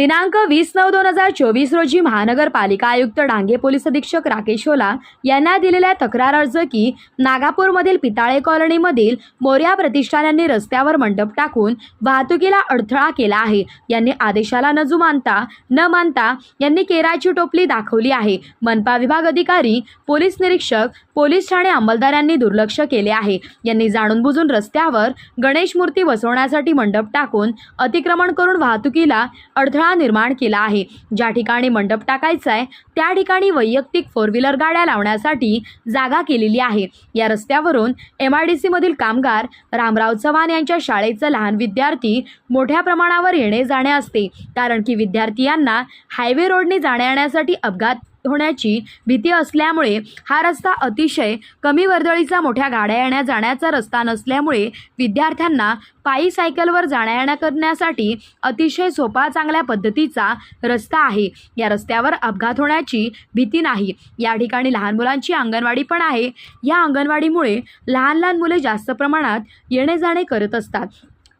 दिनांक वीस नऊ दोन हजार चोवीस रोजी महानगरपालिका आयुक्त डांगे पोलीस अधीक्षक राकेश ओला यांना दिलेल्या तक्रार अर्ज की नागापूरमधील पिताळे कॉलनीमधील मोर्या प्रतिष्ठान यांनी रस्त्यावर मंडप टाकून वाहतुकीला अडथळा केला आहे. यांनी आदेशाला न जुमानता न मानता यांनी केराची टोपली दाखवली आहे. मनपा विभाग अधिकारी पोलीस निरीक्षक पोलीस ठाणे अंमलदारांनी दुर्लक्ष केले आहे. यांनी जाणून बुजून रस्त्यावर गणेश मूर्ती बसवण्यासाठी मंडप टाकून अतिक्रमण करून वाहतुकीला अडथळा निर्माण केला आहे. ज्या ठिकाणी मंडप टाकायचा आहे त्या ठिकाणी वैयक्तिक फोर व्हीलर गाड्या लावण्यासाठी जागा केलेली आहे. या रस्त्यावरून एम आय डी सीमधील कामगार रामराव चव्हाण यांच्या शाळेचं लहान विद्यार्थी मोठ्या प्रमाणावर येणे जाणे असते. कारण की विद्यार्थी यांना हायवे रोडने जाण्या येण्यासाठी अपघात होण्याची भीती असल्यामुळे हा रस्ता अतिशय कमी वर्दळीचा मोठ्या गाड्या येण्या जाण्याचा रस्ता नसल्यामुळे विद्यार्थ्यांना पायी सायकलवर जाण्या येण्या करण्यासाठी अतिशय सोपा चांगल्या पद्धतीचा रस्ता आहे. या रस्त्यावर अपघात होण्याची भीती नाही. या ठिकाणी लहान मुलांची अंगणवाडी पण आहे. या अंगणवाडीमुळे लहान लहान मुले जास्त प्रमाणात येणे जाणे करत असतात.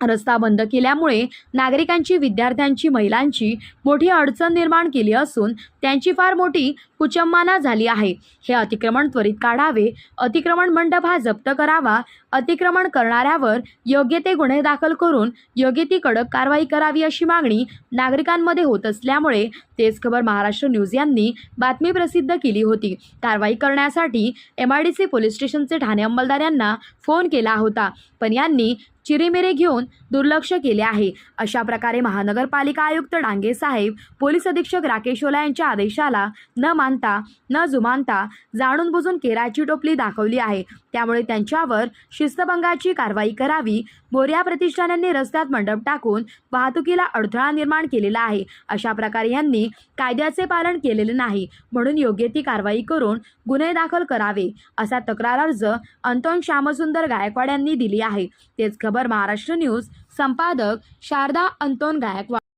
रस्ता बंद केल्यामुळे नागरिकांची विद्यार्थ्यांची महिलांची मोठी अडचण निर्माण केली असून त्यांची फार मोठी कुचंबाना झाली आहे. हे अतिक्रमण त्वरित काढावे अतिक्रमण मंडप हा जप्त करावा अतिक्रमण करणाऱ्यावर योग्य ते गुन्हे दाखल करून योग्य ती कडक कारवाई करावी अशी मागणी नागरिकांमध्ये होत असल्यामुळे तेच खबर महाराष्ट्र न्यूज यांनी बातमी प्रसिद्ध केली होती. कारवाई करण्यासाठी M I D C police स्टेशनचे ठाणे अंमलदार यांना फोन केला होता. पण यांनी चिरेमिरे घेऊन दुर्लक्ष केले आहे. अशा प्रकारे महानगरपालिका आयुक्त डांगे साहेब पोलीस अधीक्षक राकेश ओला यांच्या आदेशाला न मानता न जुमानता जाणून बुजून केराची टोपली दाखवली आहे. त्यामुळे त्यांच्यावर शिस्तभंगाची कारवाई करावी मोर्या प्रतिष्ठानांनी रस्त्यात मंडप टाकून वाहतुकीला अडथळा निर्माण केलेला आहे. अशा प्रकारे यांनी कायद्याचे पालन केलेले नाही म्हणून योग्य ती कारवाई करून गुन्हे दाखल करावे असा तक्रार अर्ज अंतोन श्यामसुंदर गायकवाड यांनी दिली आहे. तेच खबर महाराष्ट्र न्यूज संपादक शारदा अंतोन गायकवाड